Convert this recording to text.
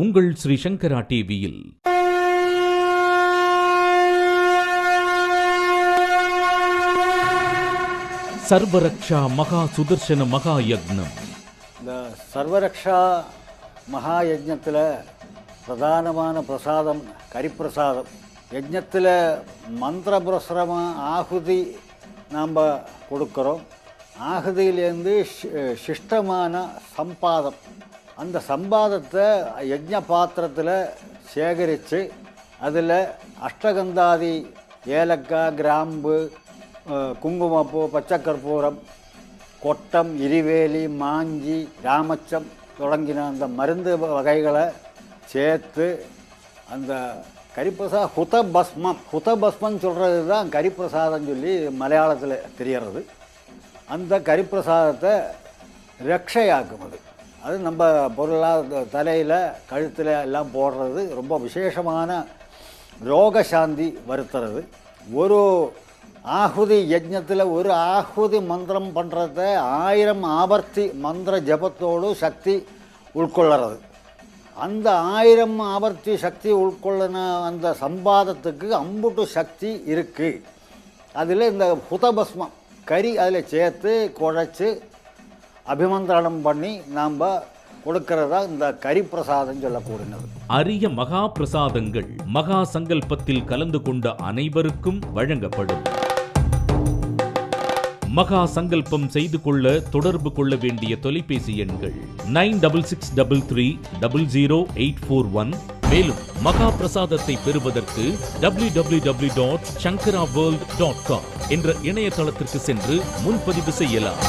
உங்கள் ஸ்ரீ சங்கரா டிவியில். சர்வரக்ஷா மகா சுதர்சன மகா யக்னம். இந்த சர்வரக்ஷா மகா யஜ்னத்தில் பிரதானமான பிரசாதம் கரிப்பிரசாதம். யஜ்ஞத்தில் மந்திர புரஸ்ரம ஆகுதி நாம் கொடுக்குறோம். ஆகுதியிலேருந்து ஷி- சிஷ்டமான சம்பாதம். அந்த சம்பாதத்தை யஜ்ஞ பாத்திரத்தில் சேகரித்து அதில் அஷ்டகந்தாதி ஏலக்காய் கிராம்பு குங்குமப்பூ பச்சைக்கற்பூரம் கொட்டம் இருவேலி மாஞ்சி ராமச்சம் தொடங்கின அந்த மருந்து வகைகளை சேர்த்து அந்த கரிப்பிரசா ஹுத பஸ்மம் ஹுத பஸ்மம் சொல்கிறது தான் கரிப்பிரசாதம் சொல்லி மலையாளத்தில் தெரியறது. அந்த கரிப்பிரசாதத்தை ரக்ஷையாக்கும் அது அது நம்ம பொருளாக தலையில் கழுத்தில் எல்லாம் போடுறது ரொம்ப விசேஷமான ரோகசாந்தி வருத்துறது. ஒரு ஆகுதி யஜ்ஞத்தில் ஒரு ஆகுதி மந்திரம் பண்ணுறத ஆயிரம் ஆபர்த்தி மந்திர ஜபத்தோடு சக்தி உட்கொள்ளுறது அந்த ஆயிரம் ஆவர்த்தி சக்தி உட்கொள்ளின அந்த சம்பாதத்துக்கு அம்புட்டு சக்தி இருக்குது அதில் இந்த புதபஸ்மம் கறி அதில் சேர்த்து குழைச்சி அபிமந்திரணம் பண்ணி நாம் கொடுக்கிறதா இந்த கரி பிரசாதம் சொல்லக்கூடியது. அரிய மகா பிரசாதங்கள் மகா சங்கல்பத்தில் கலந்து கொண்ட அனைவருக்கும் வழங்கப்படும். மகா சங்கல்பம் செய்து கொள்ள தொடர்பு கொள்ள வேண்டிய தொலைபேசி எண்கள் nine double six double three double zero eight four one மேலும் மகா பிரசாதத்தை பெறுவதற்கு W W W dot Sankara world dot com என்ற இணையதளத்திற்கு சென்று முன்பதிவு செய்யலாம்.